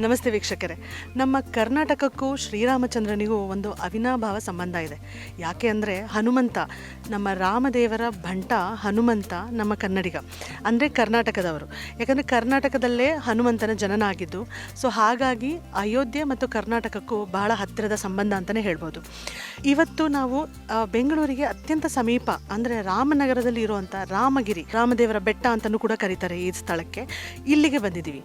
ನಮಸ್ತೆ ವೀಕ್ಷಕರೇ. ನಮ್ಮ ಕರ್ನಾಟಕಕ್ಕೂ ಶ್ರೀರಾಮಚಂದ್ರನಿಗೂ ಒಂದು ಅವಿನಾಭಾವ ಸಂಬಂಧ ಇದೆ. ಯಾಕೆ ಅಂದರೆ ಹನುಮಂತ, ನಮ್ಮ ರಾಮದೇವರ ಭಂಟ ಹನುಮಂತ ನಮ್ಮ ಕನ್ನಡಿಗ. ಅಂದರೆ ಕರ್ನಾಟಕದವರು. ಯಾಕಂದರೆ ಕರ್ನಾಟಕದಲ್ಲೇ ಹನುಮಂತನ ಜನನ ಆಗಿದ್ದು ಸೊ ಹಾಗಾಗಿ ಅಯೋಧ್ಯೆ ಮತ್ತು ಕರ್ನಾಟಕಕ್ಕೂ ಬಹಳ ಹತ್ತಿರದ ಸಂಬಂಧ ಅಂತಲೇ ಹೇಳ್ಬೋದು. ಇವತ್ತು ನಾವು ಬೆಂಗಳೂರಿಗೆ ಅತ್ಯಂತ ಸಮೀಪ, ಅಂದರೆ ರಾಮನಗರದಲ್ಲಿ ಇರುವಂಥ ರಾಮಗಿರಿ, ರಾಮದೇವರ ಬೆಟ್ಟ ಅಂತಲೂ ಕೂಡ ಕರೀತಾರೆ ಈ ಸ್ಥಳಕ್ಕೆ. ಇಲ್ಲಿಗೆ ಬಂದಿದ್ದೀವಿ.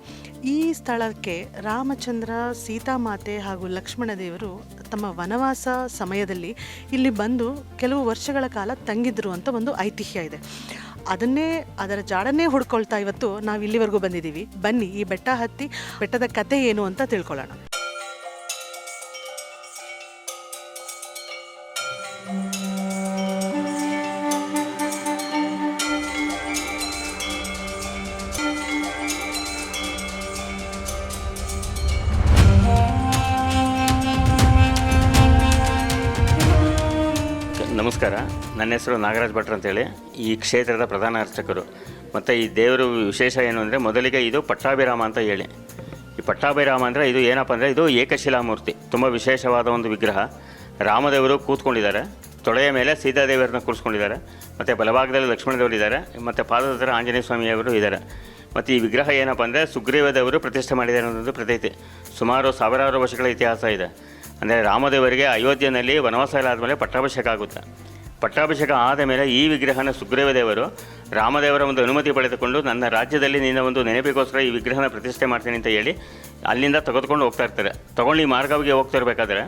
ಈ ಸ್ಥಳಕ್ಕೆ ರಾಮಚಂದ್ರ, ಸೀತಾಮಾತೆ ಹಾಗೂ ಲಕ್ಷ್ಮಣ ದೇವರು ತಮ್ಮ ವನವಾಸ ಸಮಯದಲ್ಲಿ ಇಲ್ಲಿ ಬಂದು ಕೆಲವು ವರ್ಷಗಳ ಕಾಲ ತಂಗಿದ್ರು ಅಂತ ಒಂದು ಐತಿಹ್ಯ ಇದೆ. ಅದನ್ನೇ, ಅದರ ಜಾಡನ್ನೇ ಹುಡ್ಕೊಳ್ತಾ ಇವತ್ತು ನಾವು ಇಲ್ಲಿವರೆಗೂ ಬಂದಿದ್ದೀವಿ. ಬನ್ನಿ, ಈ ಬೆಟ್ಟ ಹತ್ತಿ, ಬೆಟ್ಟದ ಕತೆ ಏನು ಅಂತ ತಿಳ್ಕೊಳ್ಳೋಣ. ನಮಸ್ಕಾರ. ನನ್ನ ಹೆಸರು ನಾಗರಾಜ್ ಭಟ್ರು ಅಂತೇಳಿ. ಈ ಕ್ಷೇತ್ರದ ಪ್ರಧಾನ ಅರ್ಚಕರು. ಮತ್ತು ಈ ದೇವರು ವಿಶೇಷ ಏನು ಅಂದರೆ ಮೊದಲಿಗೆ ಇದು ಪಟ್ಟಾಭಿರಾಮ ಅಂತ ಹೇಳಿ. ಈ ಪಟ್ಟಾಭಿರಾಮ ಅಂದರೆ ಇದು ಏನಪ್ಪ ಅಂದರೆ ಇದು ಏಕಶಿಲಾಮೂರ್ತಿ. ತುಂಬ ವಿಶೇಷವಾದ ಒಂದು ವಿಗ್ರಹ. ರಾಮದೇವರು ಕೂತ್ಕೊಂಡಿದ್ದಾರೆ. ತೊಳೆಯ ಮೇಲೆ ಸೀತಾದೇವಿಯರನ್ನ ಕೂರಿಸ್ಕೊಂಡಿದ್ದಾರೆ. ಮತ್ತು ಬಲಭಾಗದಲ್ಲಿ ಲಕ್ಷ್ಮಣದೇವರು ಇದ್ದಾರೆ. ಮತ್ತು ಪಾದದ ಹತ್ರ ಆಂಜನೇಯ ಸ್ವಾಮಿಯವರು ಇದ್ದಾರೆ. ಮತ್ತು ಈ ವಿಗ್ರಹ ಏನಪ್ಪ ಅಂದರೆ ಸುಗ್ರೀವದೇವರು ಪ್ರತಿಷ್ಠೆ ಮಾಡಿದ್ದಾರೆ ಅನ್ನೋದು ಪ್ರತೀತಿ. ಸುಮಾರು ಸಾವಿರಾರು ವರ್ಷಗಳ ಇತಿಹಾಸ ಇದೆ. ಅಂದರೆ ರಾಮದೇವರಿಗೆ ಅಯೋಧ್ಯೆಯಲ್ಲಿ ವನವಾಸ ಆದಮೇಲೆ ಪಟ್ಟಾಭಿಷೇಕ ಆಗುತ್ತೆ. ಪಟ್ಟಾಭಿಷೇಕ ಆದ ಮೇಲೆ ಈ ವಿಗ್ರಹನ ಸುಗ್ರೀವ ದೇವರು ರಾಮದೇವರ ಒಂದು ಅನುಮತಿ ಪಡೆದುಕೊಂಡು ನನ್ನ ರಾಜ್ಯದಲ್ಲಿ ನಿನ್ನ ಒಂದು ನೆನಪಿಗೋಸ್ಕರ ಈ ವಿಗ್ರಹನ ಪ್ರತಿಷ್ಠೆ ಮಾಡ್ತೀನಿ ಅಂತ ಹೇಳಿ ಅಲ್ಲಿಂದ ತೆಗೆದುಕೊಂಡು ಹೋಗ್ತಾ ಇರ್ತಾರೆ. ತಗೊಂಡು ಈ ಮಾರ್ಗವಾಗಿ ಹೋಗ್ತಾ ಇರಬೇಕಾದ್ರೆ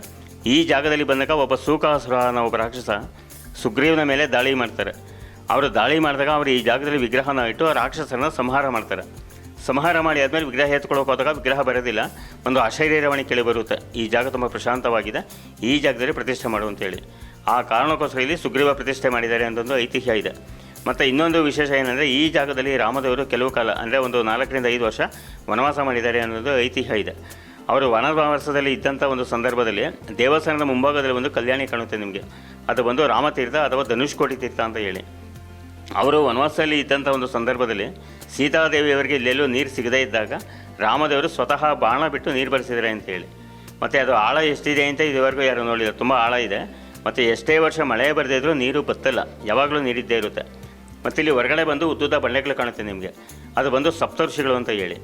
ಈ ಜಾಗದಲ್ಲಿ ಬಂದಾಗ ಒಬ್ಬ ಸೂಕಾಸುರ ಅನ್ನೋ ಒಬ್ಬ ರಾಕ್ಷಸ ಸುಗ್ರೀವನ ಮೇಲೆ ದಾಳಿ ಮಾಡ್ತಾರೆ. ಅವರು ದಾಳಿ ಮಾಡಿದಾಗ ಅವರು ಈ ಜಾಗದಲ್ಲಿ ವಿಗ್ರಹನ ಇಟ್ಟು ಆ ರಾಕ್ಷಸರನ್ನ ಸಂಹಾರ ಮಾಡ್ತಾರೆ. ಸಂಹಾರ ಮಾಡಿ ಆದಮೇಲೆ ವಿಗ್ರಹ ಎತ್ಕೊಳ್ಳೋಕೆ ಹೋದಾಗ ವಿಗ್ರಹ ಬರೋದಿಲ್ಲ. ಒಂದು ಅಶರೀರವಾಣಿ ಕೇಳಿ ಬರುತ್ತೆ. ಈ ಜಾಗ ತುಂಬ ಪ್ರಶಾಂತವಾಗಿದೆ. ಈ ಜಾಗದಲ್ಲಿ ಪ್ರತಿಷ್ಠೆ ಮಾಡು ಅಂತೇಳಿ ಆ ಕಾರಣಕ್ಕೋಸ್ಕರ ಇಲ್ಲಿ ಸುಗ್ರೀವ ಪ್ರತಿಷ್ಠೆ ಮಾಡಿದ್ದಾರೆ ಅಂತ ಒಂದು ಐತಿಹ್ಯ ಇದೆ. ಮತ್ತು ಇನ್ನೊಂದು ವಿಶೇಷ ಏನಂದರೆ ಈ ಜಾಗದಲ್ಲಿ ರಾಮದೇವರು ಕೆಲವು ಕಾಲ, ಅಂದರೆ ಒಂದು ನಾಲ್ಕರಿಂದ ಐದು ವರ್ಷ ವನವಾಸ ಮಾಡಿದ್ದಾರೆ ಅನ್ನೋದು ಐತಿಹ್ಯ ಇದೆ. ಅವರು ವನವಾಸದಲ್ಲಿ ಇದ್ದಂಥ ಒಂದು ಸಂದರ್ಭದಲ್ಲಿ ದೇವಸ್ಥಾನದ ಮುಂಭಾಗದಲ್ಲಿ ಒಂದು ಕಲ್ಯಾಣಿ ಕಾಣುತ್ತೆ ನಿಮಗೆ. ಅದು ಬಂದು ರಾಮತೀರ್ಥ ಅಥವಾ ಧನುಷ್ಕೋಟಿ ತೀರ್ಥ ಅಂತ ಹೇಳಿ. ಅವರು ವನವಾಸದಲ್ಲಿ ಇದ್ದಂಥ ಒಂದು ಸಂದರ್ಭದಲ್ಲಿ ಸೀತಾದೇವಿಯವರಿಗೆ ಇಲ್ಲೆಲ್ಲೂ ನೀರು ಸಿಗದೇ ಇದ್ದಾಗ ರಾಮದೇವರು ಸ್ವತಃ ಬಾಣ ಬಿಟ್ಟು ನೀರು ಬರೆಸಿದ್ದಾರೆ ಅಂತ ಹೇಳಿ. ಮತ್ತು ಅದು ಆಳ ಎಷ್ಟಿದೆ ಅಂತ ಇದುವರೆಗೂ ಯಾರು ನೋಡಿಲ್ಲ. ತುಂಬ ಆಳ ಇದೆ. ಮತ್ತು ಎಷ್ಟೇ ವರ್ಷ ಮಳೆ ಬರೆದಿದ್ರು ನೀರು ಬತ್ತಲ್ಲ. ಯಾವಾಗಲೂ ನೀರಿದ್ದೇ ಇರುತ್ತೆ. ಮತ್ತು ಇಲ್ಲಿ ಹೊರಗಡೆ ಬಂದು ಉದ್ದುದ್ದ ಬಂಡೆಗಳು ಕಾಣುತ್ತೆ ನಿಮಗೆ. ಅದು ಬಂದು ಸಪ್ತ ಋಷಿಗಳು ಅಂತ ಹೇಳಿ.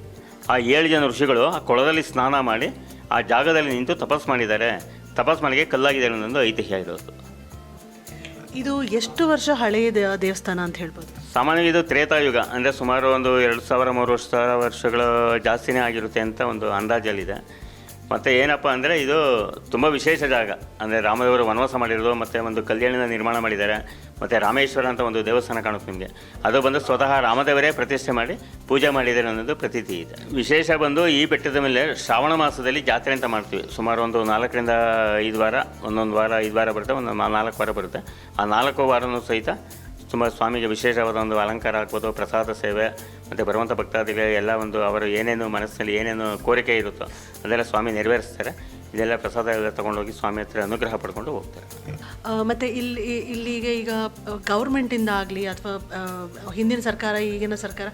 ಆ ಏಳು ಜನ ಋಷಿಗಳು ಆ ಕೊಳದಲ್ಲಿ ಸ್ನಾನ ಮಾಡಿ ಆ ಜಾಗದಲ್ಲಿ ನಿಂತು ತಪಸ್ ಮಾಡಿದ್ದಾರೆ. ತಪಸ್ ಮಾಡಿಗೆ ಕಲ್ಲಾಗಿದೆ ಅನ್ನೋದೊಂದು ಐತಿಹ್ಯ ಇರೋದು. ಇದು ಎಷ್ಟು ವರ್ಷ ಹಳೆಯ ದೇವಸ್ಥಾನ ಅಂತ ಹೇಳ್ಬೋದು? ಸಾಮಾನ್ಯವಾಗಿ ಇದು ತ್ರೇತಾಯುಗ ಅಂದರೆ ಸುಮಾರು ಒಂದು ಎರಡು ಸಾವಿರ ಮೂರು ಸಾವಿರ ವರ್ಷಗಳ ಜಾಸ್ತಿನೇ ಆಗಿರುತ್ತೆ ಅಂತ ಒಂದು ಅಂದಾಜಲ್ಲಿದೆ. ಮತ್ತು ಏನಪ್ಪ ಅಂದರೆ ಇದು ತುಂಬ ವಿಶೇಷ ಜಾಗ. ಅಂದರೆ ರಾಮದೇವರು ವನವಾಸ ಮಾಡಿರೋದು, ಮತ್ತು ಒಂದು ಕಲ್ಯಾಣಿನ ನಿರ್ಮಾಣ ಮಾಡಿದ್ದಾರೆ, ಮತ್ತು ರಾಮೇಶ್ವರ ಅಂತ ಒಂದು ದೇವಸ್ಥಾನ ಕಾಣುತ್ತೆ ನಿಮಗೆ. ಅದು ಬಂದು ಸ್ವತಃ ರಾಮದೇವರೇ ಪ್ರತಿಷ್ಠೆ ಮಾಡಿ ಪೂಜೆ ಮಾಡಿದ್ದಾರೆ ಅನ್ನೋದು ಪ್ರತೀತಿ ಇದೆ. ವಿಶೇಷ ಬಂದು ಈ ಬೆಟ್ಟದ ಮೇಲೆ ಶ್ರಾವಣ ಮಾಸದಲ್ಲಿ ಜಾತ್ರೆ ಅಂತ ಮಾಡ್ತೀವಿ. ಸುಮಾರು ಒಂದು ನಾಲ್ಕರಿಂದ ಐದು ವಾರ, ಒಂದೊಂದು ವಾರ, ಐದು ವಾರ ಬರುತ್ತೆ ಒಂದು ನಾಲ್ಕು ವಾರ ಬರುತ್ತೆ. ಆ ನಾಲ್ಕು ವಾರನೂ ಸಹಿತ ತುಂಬ ಸ್ವಾಮಿಗೆ ವಿಶೇಷವಾದ ಒಂದು ಅಲಂಕಾರ ಆಗ್ಬೋದು, ಪ್ರಸಾದ ಸೇವೆ, ಮತ್ತು ಭಗವಂತ ಭಕ್ತಾದಿಗಳಿಗೆ ಎಲ್ಲ ಒಂದು ಅವರು ಏನೇನು ಮನಸ್ಸಿನಲ್ಲಿ ಏನೇನು ಕೋರಿಕೆ ಇರುತ್ತೋ ಅದೆಲ್ಲ ಸ್ವಾಮಿ ನೆರವೇರಿಸ್ತಾರೆ. ಇದೆಲ್ಲ ಪ್ರಸಾದ ಎಲ್ಲ ತಗೊಂಡೋಗಿ ಸ್ವಾಮಿ ಹತ್ರ ಅನುಗ್ರಹ ಪಡ್ಕೊಂಡು ಹೋಗ್ತಾರೆ. ಮತ್ತೆ ಇಲ್ಲಿ ಇಲ್ಲಿಗೆ ಈಗ ಗೌರ್ಮೆಂಟಿಂದ ಆಗಲಿ ಅಥವಾ ಹಿಂದಿನ ಸರ್ಕಾರ ಈಗಿನ ಸರ್ಕಾರ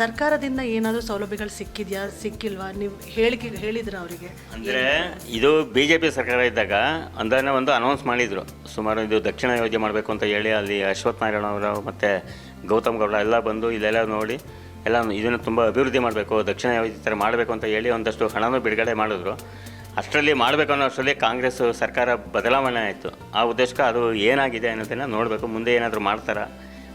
ಸರ್ಕಾರದಿಂದ ಏನಾದರೂ ಸೌಲಭ್ಯಗಳು ಸಿಕ್ಕಿದ್ಯಾ ಸಿಕ್ಕಿಲ್ವಾ? ನೀವು ಹೇಳಿಕೆ ಹೇಳಿದ್ರ ಅವರಿಗೆ? ಅಂದರೆ ಇದು ಬಿ ಜೆ ಪಿ ಸರ್ಕಾರ ಇದ್ದಾಗ ಅದನ್ನು ಒಂದು ಅನೌನ್ಸ್ ಮಾಡಿದರು. ಸುಮಾರು ಇದು ದಕ್ಷಿಣ ಯೋಜನೆ ಮಾಡಬೇಕು ಅಂತ ಹೇಳಿ ಅಲ್ಲಿ ಅಶ್ವಥ್ ನಾರಾಯಣ ಅವರು ಮತ್ತು ಗೌತಮ್ ಗೌಡ ಎಲ್ಲ ಬಂದು ಇಲ್ಲೆಲ್ಲ ನೋಡಿ ಎಲ್ಲ ಇದನ್ನು ತುಂಬ ಅಭಿವೃದ್ಧಿ ಮಾಡಬೇಕು ದಕ್ಷಿಣ ಯೋಜನೆ ಥರ ಮಾಡಬೇಕು ಅಂತ ಹೇಳಿ ಒಂದಷ್ಟು ಹಣನೂ ಬಿಡುಗಡೆ ಮಾಡಿದ್ರು. ಅಷ್ಟರಲ್ಲಿ ಮಾಡಬೇಕು ಅನ್ನೋ ಅಷ್ಟರಲ್ಲಿ ಕಾಂಗ್ರೆಸ್ ಸರ್ಕಾರ ಬದಲಾವಣೆ ಆಯಿತು. ಆ ಉದ್ದೇಶಕ್ಕೆ ಅದು ಏನಾಗಿದೆ ಅನ್ನೋದನ್ನು ನೋಡಬೇಕು. ಮುಂದೆ ಏನಾದರೂ ಮಾಡ್ತಾರಾ?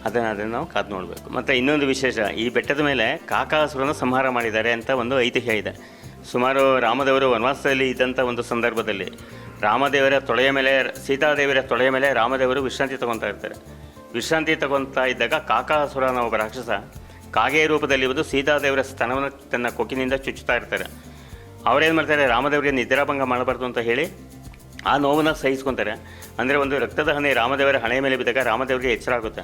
ಅದನ್ನು ಅದನ್ನು ನಾವು ಕಾದು ನೋಡಬೇಕು. ಮತ್ತು ಇನ್ನೊಂದು ವಿಶೇಷ, ಈ ಬೆಟ್ಟದ ಮೇಲೆ ಕಾಕಾಸುರನ ಸಂಹಾರ ಮಾಡಿದ್ದಾರೆ ಅಂತ ಒಂದು ಐತಿಹ್ಯ ಇದೆ. ಸುಮಾರು ರಾಮದೇವರು ವನವಾಸದಲ್ಲಿ ಇದ್ದಂಥ ಒಂದು ಸಂದರ್ಭದಲ್ಲಿ ರಾಮದೇವರ ತೊಳೆಯ ಮೇಲೆ, ಸೀತಾದೇವಿಯ ತೊಳೆಯ ಮೇಲೆ ರಾಮದೇವರು ವಿಶ್ರಾಂತಿ ತಗೊತಾ ಇರ್ತಾರೆ. ವಿಶ್ರಾಂತಿ ತಗೊತಾ ಇದ್ದಾಗ ಕಾಕಾಸುರ ಅನ್ನೋ ಒಬ್ಬ ರಾಕ್ಷಸ ಕಾಗೆಯ ರೂಪದಲ್ಲಿ ಬಂದು ಸೀತಾದೇವರ ಸ್ತನವನ್ನು ತನ್ನ ಕೊಕ್ಕಿನಿಂದ ಚುಚ್ಚುತ್ತಾ ಇರ್ತಾರೆ. ಅವರೇನು ಮಾಡ್ತಾರೆ, ರಾಮದೇವರಿಗೆ ನಿದ್ರಾಭಂಗ ಮಾಡಬಾರ್ದು ಅಂತ ಹೇಳಿ ಆ ನೋವನ್ನು ಸಹಿಸ್ಕೊತಾರೆ. ಅಂದರೆ ಒಂದು ರಕ್ತದ ಹಣೆ ರಾಮದೇವರ ಹಣೆ ಮೇಲೆ ಬಿದ್ದಾಗ ರಾಮದೇವರಿಗೆ ಎಚ್ಚರ ಆಗುತ್ತೆ.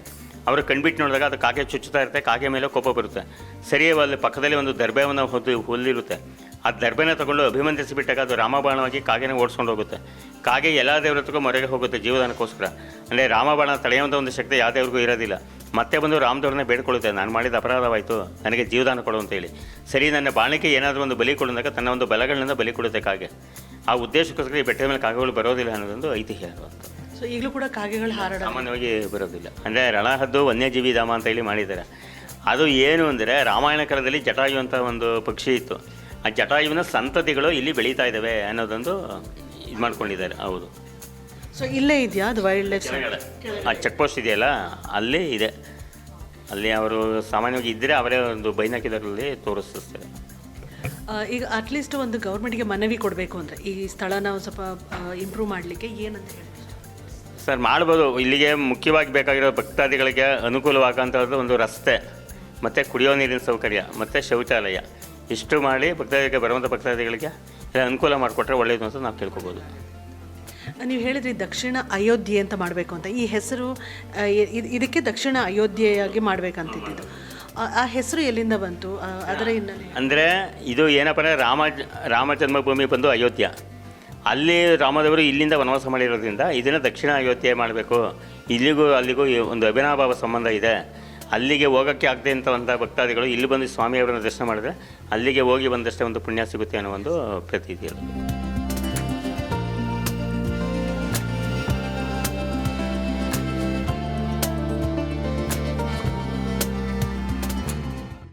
ಅವರು ಕಣ್ಬಿಟ್ಟು ನೋಡಿದಾಗ ಅದು ಕಾಗೆ ಚುಚ್ಚುತ್ತಾ ಇರುತ್ತೆ, ಕಾಗೆ ಮೇಲೆ ಕೋಪ ಬರುತ್ತೆ. ಸರಿಯೇ ಅಲ್ಲಿ ಪಕ್ಕದಲ್ಲಿ ಒಂದು ದರ್ಭೆಯನ್ನು ಹೊದ್ದು ಹುಲ್ಲಿರುತ್ತೆ. ಆ ದರ್ಬೆನ ತಗೊಂಡು ಅಭಿಮಂತ್ರಿಸಿಬಿಟ್ಟಾಗ ಅದು ರಾಮಬಾಣವಾಗಿ ಕಾಗೆನ ಓಡಿಸ್ಕೊಂಡು ಹೋಗುತ್ತೆ. ಕಾಗೆ ಎಲ್ಲ ದೇವ್ರ ಹತ್ರಕ್ಕೂ ಮೊರೆಗೆ ಹೋಗುತ್ತೆ ಜೀವದಾನಕ್ಕೋಸ್ಕರ. ಅಂದರೆ ರಾಮಬಾಣ ತಡೆಯುವಂಥ ಒಂದು ಶಕ್ತಿ ಯಾವ ದೇವ್ರಿಗೂ ಇರೋದಿಲ್ಲ. ಮತ್ತೆ ಬಂದು ರಾಮದೇವ್ರನ್ನ ಬೇಡ್ಕೊಳ್ಳುತ್ತೆ ನಾನು ಮಾಡಿದ ಅಪರಾಧವಾಯಿತು. ನನಗೆ ಜೀವದಾನ ಕೊಡು ಅಂತ ಹೇಳಿ. ಸರಿ ನನ್ನ ಬಾಣಕ್ಕೆ ಏನಾದರೂ ಒಂದು ಬಲಿ ಕೊಡಿದಾಗ ತನ್ನ ಒಂದು ಬಲಗಳನ್ನ ಬಲಿ ಕೊಡುತ್ತೆ ಕಾಗೆ. ಆ ಉದ್ದೇಶಕ್ಕೋಸ್ಕರ ಈ ಬೆಟ್ಟದ ಮೇಲೆ ಕಾಗೆಗಳು ಬರೋದಿಲ್ಲ ಅನ್ನೋದೊಂದು ಐತಿಹ್ಯ ಸೊ ಈಗಲೂ ಕೂಡ ಕಾಗೆಗಳು ಹಾರಾಡ ಸಾಮಾನ್ಯವಾಗಿ ಬರೋದಿಲ್ಲ. ಅಂದರೆ ರಣಹದ್ದು ವನ್ಯಜೀವಿ ಧಾಮ ಅಂತ ಹೇಳಿ ಮಾಡಿದ್ದಾರೆ. ಅದು ಏನು ಅಂದರೆ ರಾಮಾಯಣ ಕಾಲದಲ್ಲಿ ಜಟಾಯು ಅಂತ ಒಂದು ಪಕ್ಷಿ ಇತ್ತು. ಆ ಜಟಾಯುವಿನ ಸಂತತಿಗಳು ಇಲ್ಲಿ ಬೆಳೀತಾ ಇದ್ದಾವೆ ಅನ್ನೋದೊಂದು ಇದು ಮಾಡ್ಕೊಂಡಿದ್ದಾರೆ ಹೌದು. ಸೊ ಇಲ್ಲೇ ಇದೆಯಾ ಅದು ವೈಲ್ಡ್ ಲೈಫ್ ಆ ಚೆಕ್ ಪೋಸ್ಟ್ ಇದೆಯಲ್ಲ ಅಲ್ಲಿ ಇದೆ. ಅಲ್ಲಿ ಅವರು ಸಾಮಾನ್ಯವಾಗಿ ಇದ್ದರೆ ಅವರೇ ಒಂದು ಬೈನಾಕಿದರಲ್ಲಿ ತೋರಿಸ್ತಾರೆ. ಈಗ ಅಟ್ಲೀಸ್ಟ್ ಒಂದು ಗೌರ್ಮೆಂಟ್ಗೆ ಮನವಿ ಕೊಡಬೇಕು ಅಂದರೆ ಈ ಸ್ಥಳನ ಒಂದು ಸ್ವಲ್ಪ ಇಂಪ್ರೂವ್ ಮಾಡಲಿಕ್ಕೆ ಏನಂತ ಹೇಳಿ ಸರ್ ಮಾಡ್ಬೋದು. ಇಲ್ಲಿಗೆ ಮುಖ್ಯವಾಗಿ ಬೇಕಾಗಿರೋ ಭಕ್ತಾದಿಗಳಿಗೆ ಅನುಕೂಲವಾಗಂಥದ್ದು ಒಂದು ರಸ್ತೆ ಮತ್ತು ಕುಡಿಯೋ ನೀರಿನ ಸೌಕರ್ಯ ಮತ್ತು ಶೌಚಾಲಯ. ಇಷ್ಟು ಮಾಡಿ ಭಕ್ತಾದಿಗಳಿಗೆ ಬರುವಂಥ ಭಕ್ತಾದಿಗಳಿಗೆ ಅನುಕೂಲ ಮಾಡಿಕೊಟ್ರೆ ಒಳ್ಳೆಯದು ಅಂತ ನಾವು ತಿಳ್ಕೊಬೋದು. ನೀವು ಹೇಳಿದ್ರಿ ದಕ್ಷಿಣ ಅಯೋಧ್ಯೆ ಅಂತ ಮಾಡಬೇಕು ಅಂತ. ಈ ಹೆಸರು ಇದಕ್ಕೆ ದಕ್ಷಿಣ ಅಯೋಧ್ಯೆಯಾಗಿ ಮಾಡಬೇಕಂತಿದ್ದು ಆ ಹೆಸರು ಎಲ್ಲಿಂದ ಬಂತು? ಅದರ ಹಿನ್ನೆಲೆ ಅಂದರೆ ಇದು ಏನಪ್ಪ ಅಂದರೆ ರಾಮ ರಾಮ ಜನ್ಮಭೂಮಿ ಬಂದು ಅಯೋಧ್ಯ. ಅಲ್ಲಿ ರಾಮದೇವರು ಇಲ್ಲಿಂದ ವನವಾಸ ಮಾಡಿರೋದ್ರಿಂದ ಇದನ್ನು ದಕ್ಷಿಣ ಅಯೋಧ್ಯೆ ಮಾಡಬೇಕು. ಇಲ್ಲಿಗೂ ಅಲ್ಲಿಗೂ ಒಂದು ಅಭಿನಾಭಾವ ಸಂಬಂಧ ಇದೆ. ಅಲ್ಲಿಗೆ ಹೋಗೋಕ್ಕೆ ಆಗದೆ ಇಂಥವಂಥ ಭಕ್ತಾದಿಗಳು ಇಲ್ಲಿ ಬಂದು ಸ್ವಾಮಿಯವರನ್ನು ದರ್ಶನ ಮಾಡಿದ್ರೆ ಅಲ್ಲಿಗೆ ಹೋಗಿ ಬಂದಷ್ಟೇ ಒಂದು ಪುಣ್ಯ ಸಿಗುತ್ತೆ ಅನ್ನೋ ಒಂದು ಪ್ರತೀತಿ